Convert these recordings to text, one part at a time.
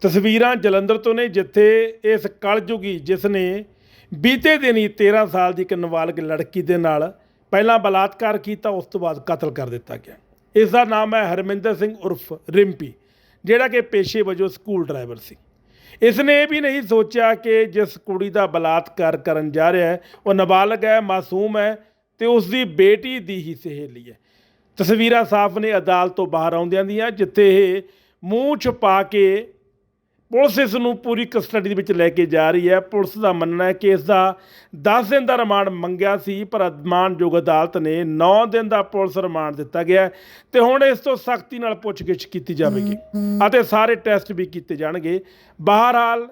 ਤਸਵੀਰਾਂ ਜਲੰਧਰ ਤੋਂ ਨੇ, ਜਿੱਥੇ ਇਸ ਕਲਯੁਗੀ ਜਿਸ ਨੇ ਬੀਤੇ ਦਿਨੀ 13 ਸਾਲ ਦੀ ਇੱਕ ਨਾਬਾਲਗ ਲੜਕੀ ਦੇ ਨਾਲ ਪਹਿਲਾਂ ਬਲਾਤਕਾਰ ਕੀਤਾ, ਉਸ ਤੋਂ ਬਾਅਦ ਕਤਲ ਕਰ ਦਿੱਤਾ ਗਿਆ। ਇਸ ਦਾ ਨਾਮ ਹੈ ਹਰਮਿੰਦਰ ਸਿੰਘ ਉਰਫ ਰਿੰਪੀ, ਜਿਹੜਾ ਕਿ ਪੇਸ਼ੇ ਵਜੋਂ ਸਕੂਲ ਡਰਾਈਵਰ ਸੀ। ਇਸ ਨੇ ਇਹ ਵੀ ਨਹੀਂ ਸੋਚਿਆ ਕਿ ਜਿਸ ਕੁੜੀ ਦਾ ਬਲਾਤਕਾਰ ਕਰਨ ਜਾ ਰਿਹਾ ਹੈ, ਉਹ ਨਾਬਾਲਗ ਹੈ, ਮਾਸੂਮ ਹੈ ਤੇ ਉਸ ਦੀ ਬੇਟੀ ਦੀ ਹੀ ਸਹੇਲੀ ਹੈ। ਤਸਵੀਰਾਂ ਸਾਫ਼ ਨੇ, ਅਦਾਲਤ ਤੋਂ ਬਾਹਰ ਆਉਂਦਿਆਂ ਦੀਆਂ, ਜਿੱਥੇ ਇਹ ਮੂੰਹ ਛੁਪਾ ਕੇ ਪੁਲਿਸ ਇਸ ਨੂੰ ਪੂਰੀ ਕਸਟਡੀ ਦੇ ਵਿੱਚ ਲੈ ਕੇ ਜਾ ਰਹੀ ਹੈ। ਪੁਲਿਸ ਦਾ ਮੰਨਣਾ ਹੈ ਕਿ ਇਸ ਦਾ 10 ਦਿਨ ਦਾ ਰਿਮਾਂਡ ਮੰਗਿਆ ਸੀ ਪਰ ਮਾਨਯੋਗ ਅਦਾਲਤ ਨੇ 9 ਦਿਨ ਦਾ ਪੁਲਿਸ ਰਿਮਾਂਡ ਦਿੱਤਾ ਗਿਆ ਤੇ ਹੁਣ ਇਸ ਤੋਂ ਸਖਤੀ ਨਾਲ ਪੁੱਛਗਿੱਛ ਕੀਤੀ ਜਾਵੇਗੀ ਅਤੇ ਸਾਰੇ ਟੈਸਟ ਵੀ ਕੀਤੇ ਜਾਣਗੇ। ਬਹਰਹਾਲ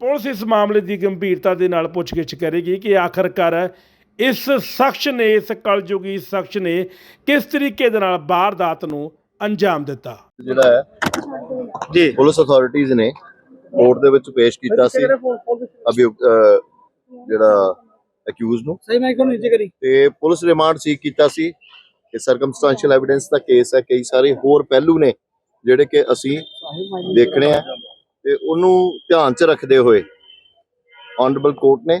ਪੁਲਿਸ ਇਸ ਮਾਮਲੇ ਦੀ ਗੰਭੀਰਤਾ ਦੇ ਨਾਲ ਪੁੱਛਗਿੱਛ ਕਰੇਗੀ ਕਿ ਆਖਰਕਾਰ ਇਸ ਸ਼ਖਸ ਨੇ ਇਸ ਕਲਯੁਗੀ ਸ਼ਖਸ ਨੇ ਕਿਸ ਤਰੀਕੇ ਦੇ ਨਾਲ ਵਾਰਦਾਤ ਨੂੰ ਅੰਜਾਮ ਦਿੱਤਾ? ਜਿਹੜਾ ਹੈ ਜੀ। ਪੁਲਿਸ ਅਥਾਰਟੀਆਂ ਨੇ ਕੋਰਟ ਦੇ ਵਿੱਚ ਪੇਸ਼ ਕੀਤਾ ਸੀ। ਅਭਿਯੁਕਤ ਜਿਹੜਾ ਅਕਿਊਜ਼ ਨੂੰ। ਸਹੀ ਮਾਈਕ ਨੂੰ ਨੀਚੇ ਕਰੀ। ਤੇ ਪੁਲਿਸ ਰਿਮਾਂਡ ਸੀਕ ਕੀਤਾ ਸੀ। ਕਿ ਸਰਕਮਸਟੈਂਸ਼ੀਅਲ ਐਵੀਡੈਂਸ ਦਾ ਕੇਸ ਹੈ। ਕਈ ਸਾਰੇ ਹੋਰ ਪਹਿਲੂ ਨੇ ਜਿਹੜੇ ਕਿ ਅਸੀਂ ਦੇਖਣੇ ਆ। ਤੇ ਉਹਨੂੰ ਧਿਆਨ 'ਚ ਰੱਖਦੇ ਹੋਏ ਆਨਰੇਬਲ ਕੋਰਟ ਨੇ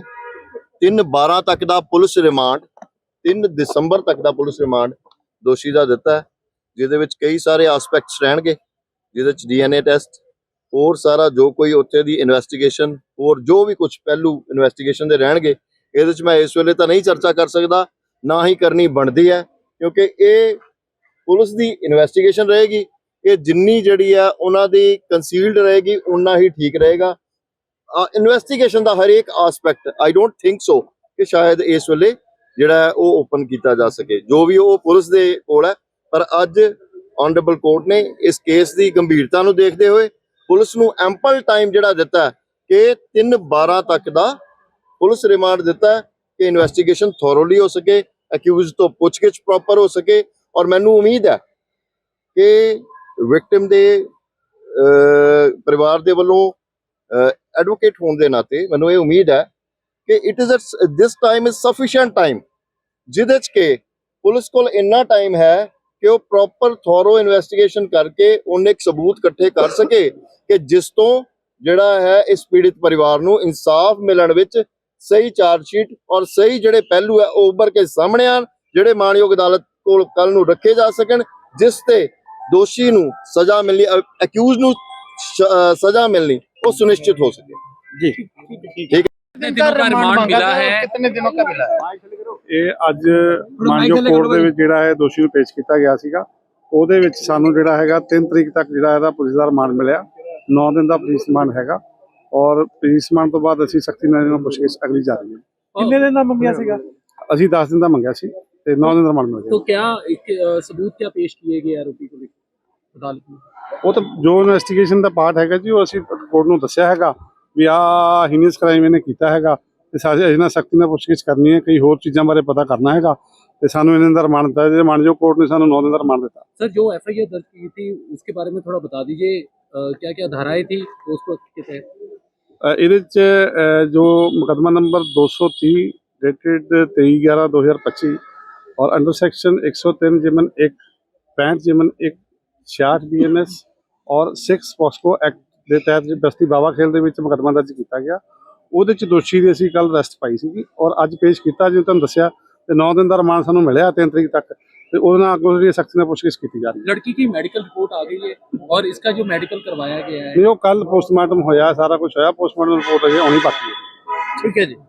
3 12 ਤੱਕ ਦਾ ਪੁਲਿਸ ਰਿਮਾਂਡ 3 ਦਸੰਬਰ ਤੱਕ ਦਾ ਪੁਲਿਸ ਰਿਮਾਂਡ ਦੋਸ਼ੀ ਦਾ ਦਿੱਤਾ ਜਿਹਦੇ ਵਿੱਚ ਕਈ ਸਾਰੇ ਐਸਪੈਕਟਸ ਰਹਿਣਗੇ। ਜਿਹਦੇ ਵਿੱਚ ਡੀਐਨਏ ਟੈਸਟ, ਹੋਰ ਸਾਰਾ ਜੋ ਕੋਈ ਉੱਥੇ ਦੀ ਇਨਵੈਸਟੀਗੇਸ਼ਨ ਹੋਰ ਜੋ ਵੀ ਕੁਝ ਪਹਿਲੂ ਇਨਵੈਸਟੀਗੇਸ਼ਨ ਦੇ ਰਹਿਣਗੇ, ਇਹਦੇ 'ਚ ਮੈਂ ਇਸ ਵੇਲੇ ਤਾਂ ਨਹੀਂ ਚਰਚਾ ਕਰ ਸਕਦਾ, ਨਾ ਹੀ ਕਰਨੀ ਬਣਦੀ ਹੈ, ਕਿਉਂਕਿ ਇਹ ਪੁਲਿਸ ਦੀ ਇਨਵੈਸਟੀਗੇਸ਼ਨ ਰਹੇਗੀ, ਇਹ ਜਿੰਨੀ ਜਿਹੜੀ ਆ ਉਹਨਾਂ ਦੀ ਕੰਸੀਲਡ ਰਹੇਗੀ ਉਨਾ ਹੀ ਠੀਕ ਰਹੇਗਾ। ਇਨਵੈਸਟੀਗੇਸ਼ਨ ਦਾ ਹਰੇਕ aspect I don't think so ਕਿ ਸ਼ਾਇਦ ਇਸ ਵੇਲੇ ਜਿਹੜਾ ਹੈ ਉਹ ਓਪਨ ਕੀਤਾ ਜਾ ਸਕੇ, ਜੋ ਵੀ ਉਹ ਪੁਲਿਸ ਦੇ ਕੋਲ ਹੈ, ਪਰ ਅੱਜ ਆਨਰੇਬਲ ਕੋਰਟ ਨੇ ਇਸ ਕੇਸ ਦੀ ਗੰਭੀਰਤਾ ਨੂੰ ਦੇਖਦੇ ਹੋਏ ਪੁਲਿਸ ਨੂੰ ਐਂਪਲ ਟਾਈਮ ਜਿਹੜਾ ਦਿੱਤਾ ਕਿ 3 12 ਤੱਕ ਦਾ ਪੁਲਿਸ ਰਿਮਾਂਡ ਦਿੱਤਾ ਕਿ ਇਨਵੈਸਟੀਗੇਸ਼ਨ ਥੋਰੋਲੀ ਹੋ ਸਕੇ ਅਕਿਊਜ਼ ਤੋਂ ਪੁੱਛਗਿੱਛ ਪ੍ਰੋਪਰ ਹੋ ਸਕੇ ਔਰ ਮੈਨੂੰ ਉਮੀਦ ਹੈ ਕਿ ਵਿਕਟਿਮ ਦੇ ਪਰਿਵਾਰ ਦੇ ਵੱਲੋਂ ਐਡਵੋਕੇਟ ਹੋਣ ਦੇ ਨਾਤੇ ਮੈਨੂੰ ਇਹ ਉਮੀਦ ਹੈ ਕਿ it is this time is sufficient time ਜਿਹਦੇ ਚ ਕਿ ਪੁਲਿਸ ਕੋਲ ਇੰਨਾ ਟਾਈਮ ਹੈ ਕਿ ਉਹ ਪ੍ਰੋਪਰ ਥੋਰੋ ਇਨਵੈਸਟੀਗੇਸ਼ਨ ਕਰਕੇ ਉਹਨੇ ਇੱਕ ਸਬੂਤ ਇਕੱਠੇ ਕਰ ਸਕੇ ਕਿ ਜਿਸ ਤੋਂ ਜਿਹੜਾ ਹੈ ਇਸ ਪੀੜਿਤ ਪਰਿਵਾਰ ਨੂੰ ਇਨਸਾਫ ਮਿਲਣ ਵਿੱਚ ਸਹੀ ਚਾਰਜ ਸ਼ੀਟ ਔਰ ਸਹੀ ਜਿਹੜੇ ਪਹਿਲੂ ਹੈ ਉਹ ਉੱਭਰ ਕੇ ਸਾਹਮਣੇ ਆਣ ਜਿਹੜੇ ਮਾਨਯੋਗ ਅਦਾਲਤ ਕੋਲ ਕੱਲ ਨੂੰ ਰੱਖੇ ਜਾ ਸਕਣ ਜਿਸ ਤੇ ਦੋਸ਼ੀ ਨੂੰ ਸਜ਼ਾ ਮਿਲਣੀ ਅਕਿਊਜ਼ ਨੂੰ ਸ਼- ਅਹ ਸਜ਼ਾ ਮਿਲਣੀ ਉਹ ਸੁਨਿਸ਼ਚਿਤ ਹੋ ਸਕੇ जी कितने दिनों का रिमांड मिला है कितने दिनों का मिला है ਇਹ ਅੱਜ ਮਾਨਯੋਗ ਕੋਰਟ ਦੇ ਵਿੱਚ ਜਿਹੜਾ ਹੈ ਦੋਸ਼ੀ ਨੂੰ ਪੇਸ਼ ਕੀਤਾ ਗਿਆ ਸੀਗਾ ਉਹਦੇ ਵਿੱਚ ਸਾਨੂੰ ਜਿਹੜਾ ਹੈਗਾ 3 ਤਰੀਕ ਤੱਕ ਜਿਹੜਾ ਇਹਦਾ ਪੁਲਿਸ ਦਾ ਰਿਮਾਂਡ ਮਿਲਿਆ। 9 ਦਿਨ ਦਾ ਪੁਲਿਸ ਰਿਮਾਂਡ ਹੈਗਾ ਔਰ ਪੁਲਿਸ ਰਿਮਾਂਡ ਤੋਂ ਬਾਅਦ ਅਸੀਂ ਸਖਤੀ ਨਾਲ ਇਹਨਾਂ ਪੁੱਛਗਿੱਛ ਅਗਲੀ ਜਾ ਹੈ। ਕਿੰਨੇ ਦਿਨ ਦਾ ਮੰਗਿਆ ਸੀਗਾ? ਅਸੀਂ 10 ਦਿਨ ਦਾ ਮੰਗਿਆ ਸੀ ਤੇ 9 ਦਿਨ ਦਾ ਰਿਮਾਂਡ ਮਿਲ ਗਿਆ। ਤਾਂ ਇੱਕ ਸਬੂਤ ਕਿਆ ਪੇਸ਼ ਕੀਏ ਗਏ ਆਰੋਪੀ ਕੋਲ? ਅਦਾਲਤ ਨੂੰ? ਉਹ ਤਾਂ ਜੋ ਇਨਵੈਸਟੀਗੇਸ਼ਨ ਦਾ ਪਾਰਟ ਹੈਗਾ ਜੀ ਉਹ ਅਸੀਂ ਕੋਰਟ ਨੂੰ ਦੱਸਿਆ ਹੈਗਾ ਵੀ ਆ ਹੀਨਸ ਕ੍ਰਾਈਮ ਇਹਨੇ ਕੀਤਾ ਹੈਗਾ। ਤੇ ਸਾਰੇ ਇਹਨਾਂ ਸਖਤੀ ਨਾਲ ਪੁੱਛਗਿੱਛ ਕਰਨੀ ਹੈ ਕਈ ਹੋਰ ਚੀਜ਼ਾਂ ਬਾਰੇ ਪਤਾ ਕਰਨਾ ਹੈਗਾ ਤੇ ਸਾਨੂੰ ਇਹਨਾਂ ਦਾ ਰਿਮਾਂਡ ਦਿੱਤਾ ਜਿਹੜੇ ਮਾਨਯੋਗ ਕੋਰਟ ਨੇ ਸਾਨੂੰ 9 ਦਿਨ ਦਾ ਰਿਮਾਂਡ ਦਿੱਤਾ सर जो एफ आई आर दर्ज की थी उसके बारे में थोड़ा बता दीजिए क्या क्या धाराएं थी तो उसको के तहत ਅ, ਇਹਦੇ ਚ ਅ, ਜੋ ਮੁਕੱਦਮਾ ਨੰਬਰ 230 ਡੇਟਡ 23/11/2025 ਔਰ ਅੰਡਰ ਸੈਕਸ਼ਨ 103 ਜਿਮਨ 1 65 ਜਿਮਨ 1 66 ਬੀਐਨਐਸ ਔਰ 6 ਪੋਸਕੋ ਐਕਟ ਦੇ ਤਹਿਤ ਜੋ ਬਸਤੀ ਬਾਵਾ ਖੇਲ ਦੇ ਵਿੱਚ ਮੁਕੱਦਮਾ ਦਰਜ ਕੀਤਾ ਗਿਆ ਉਹਦੇ ਚ ਦੋਸ਼ੀ ਦੇ ਅਸੀਂ ਕੱਲ ਅਰੈਸਟ ਪਾਈ ਸੀਗੀ ਔਰ ਅੱਜ ਪੇਸ਼ ਕੀਤਾ ਜਿਵੇਂ ਤੁਹਾਨੂੰ ਦੱਸਿਆ ਤੇ 9 ਦਿਨ ਦਾ ਰਿਮਾਂਡ ਸਾਨੂੰ ਮਿਲਿਆ 3 ਤਰੀਕ ਤੱਕ। ਤੇ ਉਹਦੇ ਨਾਲ ਕੋਈ ਸਖਤੀ ਨਾਲ ਪੁੱਛਗਿੱਛ ਕੀਤੀ ਜਾ ਰਹੀ ਲੜਕੀ ਦੀ ਮੈਡੀਕਲ ਰਿਪੋਰਟ ਆ ਗਈ ਹੈ ਔਰ ਇਸਕਾ ਜੋ ਮੈਡੀਕਲ ਕਰਵਾਇਆ ਗਿਆ ਹੈ। ਨਹੀਂ ਉਹ ਕੱਲ ਪੋਸਟਮਾਰਟਮ ਹੋਇਆ ਸਾਰਾ ਕੁਝ ਹੋਇਆ ਪੋਸਟਮਾਰਟਮ ਰਿਪੋਰਟ ਅਜੇ ਆਉਣੀ ਬਾਕੀ ਹੈ। ਠੀਕ ਹੈ ਜੀ।